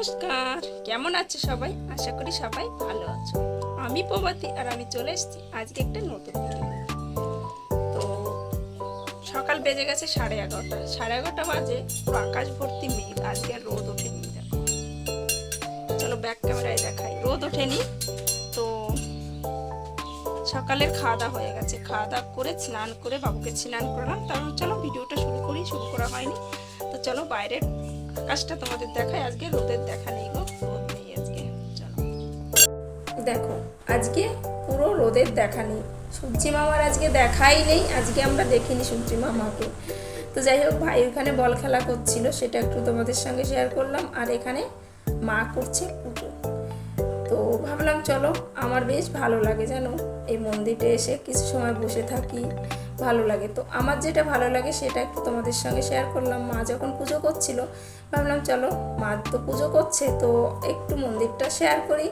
নমস্কার। কেমন আছে সবাই? আশা করি সবাই ভালো আছো। আমি প্রভাতী আর আমি চলে এসেছি আজকে একটা নতুন ভিডিও তো সকাল বেজে গেছে সাড়ে এগারোটা। সাড়ে এগারোটা বাজে, আকাশ ভর্তি মেঘ। আজকে আর রোদ ওঠেনি। দেখো চলো ব্যাক ক্যামেরায় দেখাই। রোদ ওঠেনি। তো সকালের খাওয়া দাওয়া হয়ে গেছে। খাওয়া দাওয়া করে স্নান করে বাবুকে স্নান করলাম। তারপর চলো ভিডিওটা শুরু করি। শুরু করা হয়নি। তো চলো বাইরের আকাশটা তোমাদের দেখায়। আজকে রোদের দেখা নেই গো, রোদ নেই আজকে। চলো। দেখো, আজকে পুরো রোদের দেখা নেই। সূর্যি মামার আজকে দেখাই নেই, আজকে আমরা দেখিনি সূর্যি মামাকে। তো যাই হোক ভাই ওখানে বল খেলা করছিল, সেটা একটু তোমাদের সঙ্গে শেয়ার করলাম। আর এখানে মা করছে পুজো। তো ভাবলাম, চলো, আমার বেশ ভালো লাগে জানো, এই মন্দিরে এসে কিছু সময় বসে থাকি। ভালো লাগে। তো আমার যেটা ভালো লাগে সেটা একটু তোমাদের সঙ্গে শেয়ার করলাম। মা যখন পুজো করছিল, ভাবলাম চলো, মা তো পুজো করছে, তো একটু মন্দিরটা শেয়ার করি।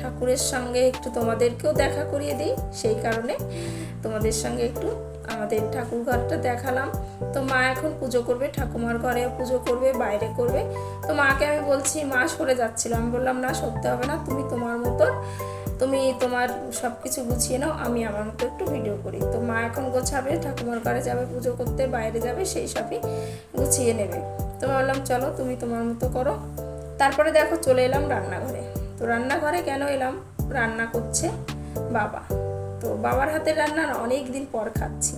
ঠাকুরের সঙ্গে একটু তোমাদেরকেও দেখা করিয়ে দিই। সেই কারণে তোমাদের সঙ্গে একটু আমাদের ঠাকুর ঘরটা দেখালাম। তো মা এখন পুজো করবে, ঠাকুমার ঘরে পুজো করবে, বাইরে করবে। তো মাকে আমি বলছি, মা সরে যাচ্ছিল। আমি বললাম, না, সরতে হবে না। তুমি তোমার মতন তুমি তোমার সব কিছু গুছিয়ে নাও, আমি আমার মতো একটু ভিডিও করি। তো মা এখন গোছাবে, ঠাকুমার ঘরে যাবে, পুজো করতে, বাইরে যাবে, সেই সবই গুছিয়ে নেবে। তো ভাবলাম চলো, তুমি তোমার মতো করো। তারপরে দেখো, চলে এলাম রান্নাঘরে। তো রান্নাঘরে কেন এলাম? রান্না করছে বাবা। তো বাবার হাতের রান্না অনেক দিন পর খাচ্ছি।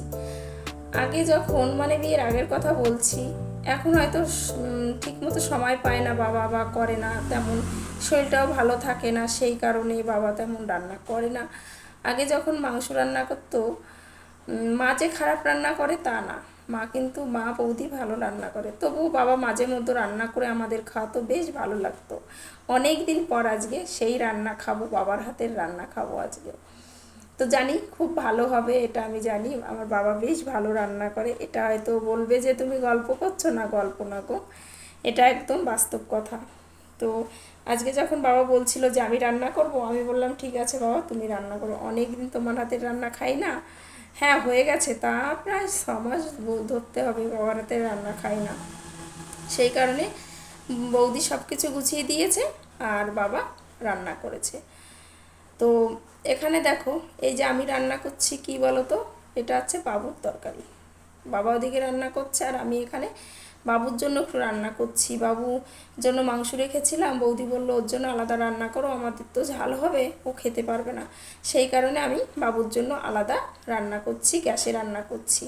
আগে যখন মানে বিয়ের আগের কথা বলছি এখন হয়তো ঠিক মতো সময় পায় না, বাবা বা করে না, তেমন শরীরটাও ভালো থাকে না, সেই কারণে বাবা তেমন রান্না করে না। আগে যখন মাংস রান্না করতো মা যে খারাপ রান্না করে তা না। মা কিন্তু, মা বৌদি ভালো রান্না করে। তবুও বাবা মাঝে মধ্যে রান্না করে আমাদের খাওয়াতো, বেশ ভালো লাগতো। অনেক দিন পর আজকে সেই রান্না খাব, বাবার হাতের রান্না খাব আজকে তো জানি খুব ভালো হবে, এটা আমি জানি। আমার বাবা বেশ ভালো রান্না করে। এটা হয়তো বলবে যে, তুমি গল্প করছ না গল্প না গো? এটা একদম বাস্তব কথা। তো আজকে যখন বাবা বলছিল যে, আমি রান্না করব? আমি বললাম, ঠিক আছে বাবা, তুমি রান্না করো। অনেক দিন তোমার হাতের রান্না খাই না? হ্যাঁ হয়ে গেছে। তা প্রায় ছ মাস ধরতে হবে, বাবার হাতের রান্না খাই না। সেই কারণে বৌদি সব কিছু গুছিয়ে দিয়েছে আর বাবা রান্না করেছে। তো এখানে দেখো, এই যে আমি রান্না করছি কি বলো তো এটা হচ্ছে বাবুর তরকারি। বাবা ওদিকে রান্না করছে আর আমি এখানে বাবুর জন্য একটু রান্না করছি। বাবু জন্য মাংস রেখেছিলাম, বৌদি বলল, ওর জন্য আলাদা রান্না করো, আমাদের তো ঝাল হবে, ও খেতে পারবে না। সেই কারণে আমি বাবুর জন্য আলাদা রান্না করছি, গ্যাসে রান্না করছি।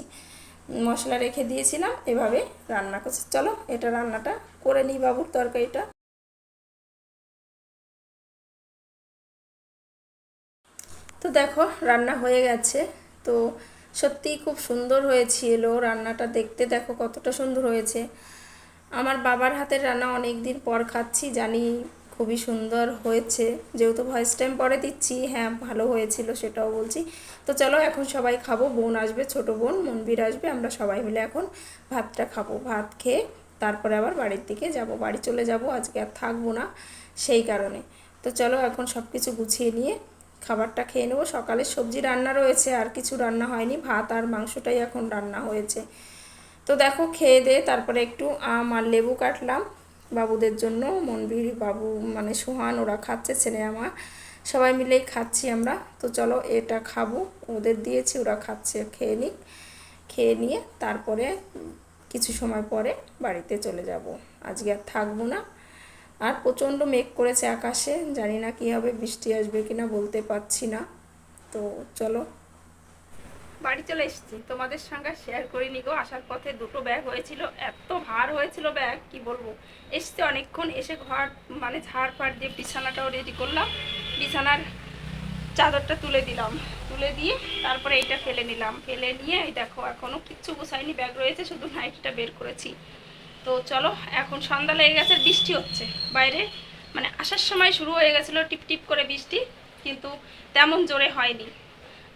মশলা রেখে দিয়েছিলাম, এভাবে রান্না করছি। চলো, এটা রান্নাটা করে নিই বাবুর তরকারিটা। তো দেখো, রান্না হয়ে গেছে। তো সত্যিই খুব সুন্দর হয়েছিল রান্নাটা দেখতে। দেখো কতটা সুন্দর হয়েছে। আমার বাবার হাতের রান্না অনেক দিন পর খাচ্ছি, জানি খুবই সুন্দর হয়েছে। যেহেতু ভয়েস টাইম পরে দিচ্ছি হ্যাঁ ভালো হয়েছিল সেটাও বলছি। তো চলো, এখন সবাই খাব, বোন আসবে, ছোট বোন, মনবীর আসবে, আমরা সবাই মিলে এখন ভাতটা খাব। ভাত খেয়ে তারপরে আবার বাড়ির দিকে যাব। বাড়ি চলে যাব, আজকে আর থাকব না সেই কারণে। তো চলো, এখন সব কিছু গুছিয়ে নিয়ে খাবারটা খেয়ে নেব। সকালে সবজি রান্না রয়েছে, আর কিছু রান্না হয়নি। ভাত আর মাংসটাই এখন রান্না হয়েছে। তো দেখো, খেয়ে দে, তারপরে একটু আম আর লেবু কাটলাম। বাবুদের জন্য, মনবীর বাবু মানে সোহান, ওরা খাচ্ছে, ছেলে আমার। সবাই মিলেই খাচ্ছি আমরা। তো চলো, এটা খাব। ওদের দিয়েছি, ওরা খাচ্ছে, খেয়ে নিক। খেয়ে নিয়ে তারপরে কিছু সময় পরে বাড়িতে চলে যাব। আজকে আর থাকব না। আর প্রচণ্ড মেঘ করেছে আকাশে, জানি না কী হবে, বৃষ্টি আসবে কিনা বলতে পারছি না। তো চলো। বাড়ি চলে এসেছি। তোমাদের সঙ্গে শেয়ার করিনি গো, আসার পথে দুটো ব্যাগ হয়েছিল, এত ভার হয়েছিল ব্যাগ কি বলব? এসছে অনেকক্ষণ, এসে ঘর মানে ঝাড় ফাড় দিয়ে বিছানাটাও রেডি করলাম। বিছানার চাদরটা তুলে দিলাম। তুলে দিয়ে তারপরে এইটা ফেলে নিলাম। ফেলে নিয়ে এই দেখো এখনও কিচ্ছু গুছাইনি ব্যাগ রয়েছে, শুধু নাইটটা বের করেছি। তো চলো, এখন সন্ধ্যা লেগে গেছে, বৃষ্টি হচ্ছে বাইরে। মানে আসার সময় শুরু হয়ে গেছিল টিপ টিপ করে বৃষ্টি, কিন্তু তেমন জোরে হয়নি।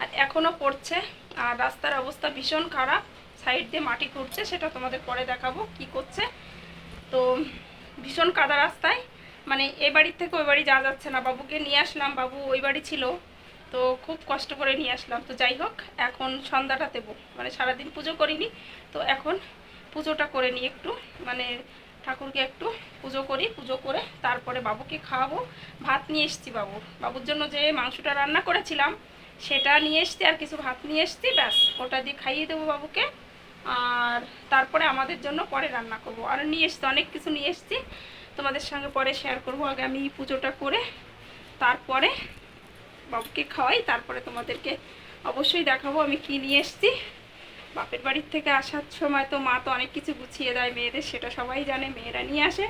আর এখনও পড়ছে, আর রাস্তার অবস্থা ভীষণ খারাপ। সাইড দিয়ে মাটি খুঁড়ছে, সেটা তোমাদের পরে দেখাবো কি করছে। তো ভীষণ কাদা রাস্তায়। মানে এ বাড়ির থেকে ওই বাড়ি যাওয়া যাচ্ছে না। বাবুকে নিয়ে আসলাম, বাবু ওই বাড়ি ছিল, তো খুব কষ্ট করে নিয়ে আসলাম। তো যাই হোক, এখন সন্ধ্যাটা দেবো। মানে সারাদিন পুজো করিনি, তো এখন পুজোটা করে নিই একটু। মানে ঠাকুরকে একটু পুজো করি, পুজো করে তারপরে বাবুকে খাওয়াবো। ভাত নিয়ে এসছি বাবু। বাবুর জন্য যে মাংসটা রান্না করেছিলাম, সেটা নিয়ে এসছি আর কিছু ভাত নিয়ে এসছি, ব্যাস, ওটা দিয়ে খাইয়ে দেবো বাবুকে। আর তারপরে আমাদের জন্য পরে রান্না করব। আর নিয়ে এসছি, অনেক কিছু নিয়ে এসছি। তোমাদের সঙ্গে পরে শেয়ার করব আগে আমি পুজোটা করে। তারপরে বাবুকে খাওয়াই, তারপরে তোমাদেরকে অবশ্যই দেখাবো আমি কি নিয়ে এসছি। বাপের বাড়ির থেকে আসার সময় তো মা তো অনেক কিছু গুছিয়ে দেয় মেয়েদের, সেটা সবাই জানে, মেয়েরা নিয়ে আসে।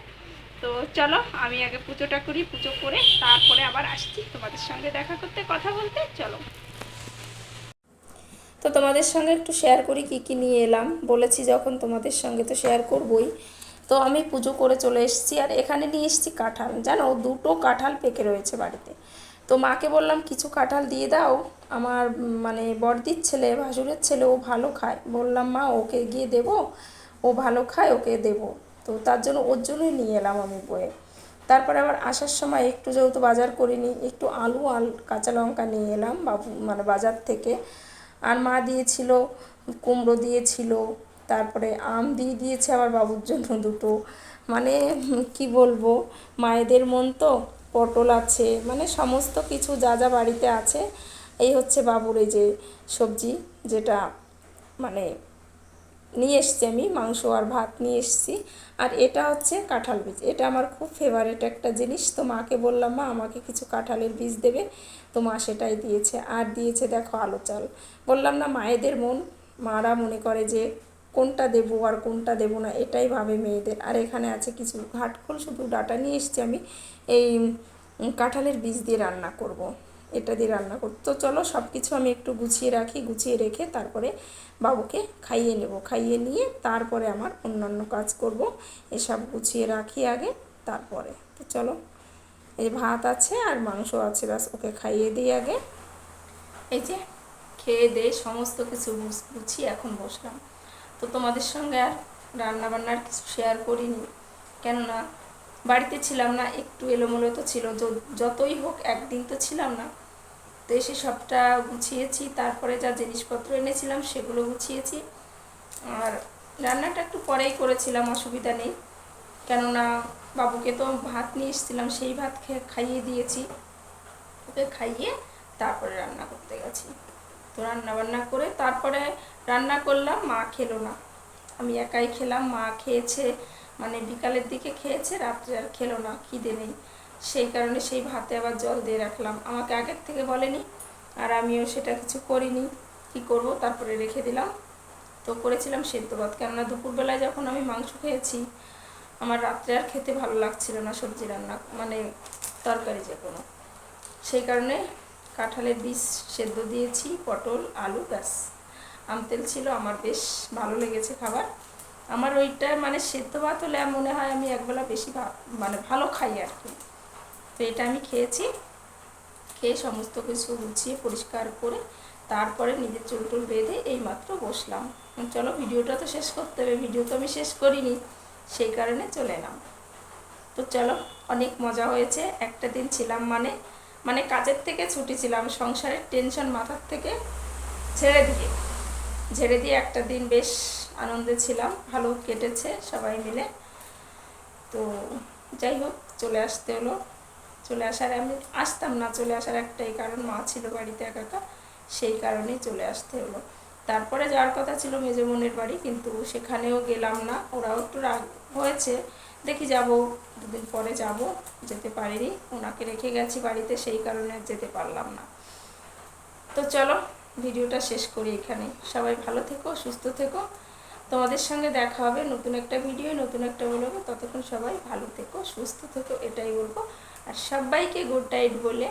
তো চলো, আমি আগে পুজোটা করি, পুজো করে তারপরে আবার আসছি। তোমাদের সঙ্গে দেখা করতে, কথা বলতে, চলো। তো তোমাদের সঙ্গে একটু শেয়ার করি কি কি নিয়ে এলাম। বলেছি যখন তোমাদের সঙ্গে তো শেয়ার করবই। তো আমি পুজো করে চলে এসেছি, আর এখানে নিয়ে এসেছি কাঁঠাল। জানো, দুটো কাঁঠাল পেকে রয়েছে বাড়িতে। তো মাকে বললাম, কিছু কাঁঠাল দিয়ে দাও। আমার মানে বড়দির ছেলে, ভাসুরের ছেলে, ও ভালো খায়। বললাম, মা, ওকে গিয়ে দেব। ও ভালো খায়, ওকে দেব। তো তার জন্য, ওর জন্যই নিয়ে এলাম আমি বয়ে। তারপরে আবার আসার সময় একটু যেহেতু বাজার করিনি, একটু আলু আল কাঁচা লঙ্কা নিয়ে এলাম বাবু মানে বাজার থেকে। আর মা দিয়েছিল, কুমড়ো দিয়েছিল, তারপরে আম দিয়ে দিয়েছে আমার বাবুর জন্য দুটো। মানে কি বলব, মায়েদের মন তো। পটল আছে মানে সমস্ত কিছু যা যা বাড়িতে আছে, এই হচ্ছে বাবুর এই যে সবজি যেটা মানে নিয়ে এসছি আমি, মাংস আর ভাত নিয়ে এসছি। আর এটা হচ্ছে কাঁঠাল বীজ। এটা আমার খুব ফেভারিট একটা জিনিস। তো মাকে বললাম, মা, আমাকে কিছু কাঁঠালের বীজ দেবে। তো মা সেটাই দিয়েছে। আর দিয়েছে, দেখো, আলো চাল। বললাম, না, মায়েদের মন। মারা মনে করে যে কোনটা দেবো আর কোনটা দেবো না, এটাই ভাবে মেয়েদের। আর এখানে আছে কিছু ঘাটখোল শুধু ডাটা নিয়ে এসছি আমি। এই কাঁঠালের বীজ দিয়ে রান্না করব। এটা দিয়ে রান্না করব। তো চলো সব কিছু আমি একটু গুছিয়ে রাখি, গুছিয়ে রেখে তারপরে বাবুকে খাইয়ে নেব। খাইয়ে নিয়ে তারপরে আমার অন্যান্য কাজ করব, এসব গুছিয়ে রাখি আগে, তারপরে। তো চলো, এই ভাত আছে আর মাংস আছে, ব্যাস ওকে খাইয়ে দিই আগে। এই যে খেয়ে দিয়ে সমস্ত কিছু গুছিয়ে এখন বসলাম। তো তোমাদের সঙ্গে আর রান্না বান্নার কিছু শেয়ার করিনি। কেননা বাড়িতে ছিলাম না, একটু এলোমেলো তো ছিল। যতই হোক একদিন তো ছিলাম না। তো এসে সবটা গুছিয়েছি, তারপরে যা জিনিসপত্র এনেছিলাম সেগুলো গুছিয়েছি। আর রান্নাটা একটু পরেই করেছিলাম, অসুবিধা নেই। কেননা বাবুকে তো ভাত নিয়ে এসেছিলাম, সেই ভাত খেয়ে খাইয়ে দিয়েছি। ওকে খাইয়ে তারপরে রান্না করতে গেছি। তো রান্না বান্না করে তারপরে রান্না করলাম, মা খেলো না। আমি একাই খেলাম, মা খেয়েছে মানে বিকালের দিকে খেয়েছে, রাত্রে আর খেলো না, খিদে নেই। সেই কারণে সেই ভাতে আবার জল দিয়ে রাখলাম। আমাকে আগের থেকে বলেনি, আর আমিও সেটা কিছু করিনি। কি করব? তারপরে রেখে দিলাম। তো করেছিলাম সেদ্ধ ভাত। কেননা দুপুরবেলায় যখন আমি মাংস খেয়েছি, আমার রাত্রে আর খেতে ভালো লাগছিল না সবজি রান্না মানে তরকারি যে কোনো সেই কারণে কাঁঠালের বীজ সেদ্ধ দিয়েছি, পটল, আলু, ব্যাস। আম তেল ছিল আমার বেশ ভালো লেগেছে খাবার। আমার ওইটা মানে সেদ্ধ ভাত হলে মনে হয় আমি একবেলা বেশি মানে ভালো খাই আর কি। তো এটা আমি খেয়েছি। খেয়ে সমস্ত কিছু গুছিয়ে পরিষ্কার করে তারপরে নিজের চুল টুল বেঁধে এইমাত্র বসলাম। চলো, ভিডিওটা তো শেষ করতে হবে, ভিডিও তো আমি শেষ করিনি, সেই কারণে চলে এলাম। তো চলো, অনেক মজা হয়েছে। একটা দিন ছিলাম মানে মানে কাজের থেকে ছুটি ছিলাম, সংসারের টেনশন মাথার থেকে ছেড়ে দিয়ে। ঝেড়ে দিয়ে একটা দিন বেশ আনন্দে ছিলাম, ভালো কেটেছে সবাই মিলে। তো যাই হোক, চলে আসতে হলো। চলে আসার আমি আসতাম না, চলে আসার একটাই কারণ মা ছিল বাড়িতে একা সেই কারণেই চলে আসতে হলো। তারপরে যাওয়ার কথা ছিল মেজমনের বাড়ি, কিন্তু সেখানেও গেলাম না। ওরাও একটু রাগ হয়েছে। দেখি যাব, দুদিন পরে যাব। যেতে পারিনি। ওনাকে রেখে গেছি বাড়িতে, সেই কারণে যেতে পারলাম না। তো চলো, ভিডিওটা শেষ করি এখানে। সবাই ভালো থেকো, সুস্থ থেকো। তোমাদের সঙ্গে দেখা হবে নতুন একটা ভিডিও, নতুন একটা বলব ততক্ষণ সবাই ভালো থেকো, সুস্থ থেকো, এটাই বলব। আর সবাইকে গুড নাইট বলে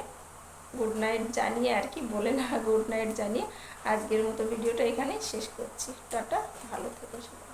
গুড নাইট জানিয়ে আর কি, বলে না গুড নাইট জানিয়ে আজকের মতো ভিডিওটা এখানেই শেষ করছি। টাটা, ভালো থেকো সবাই।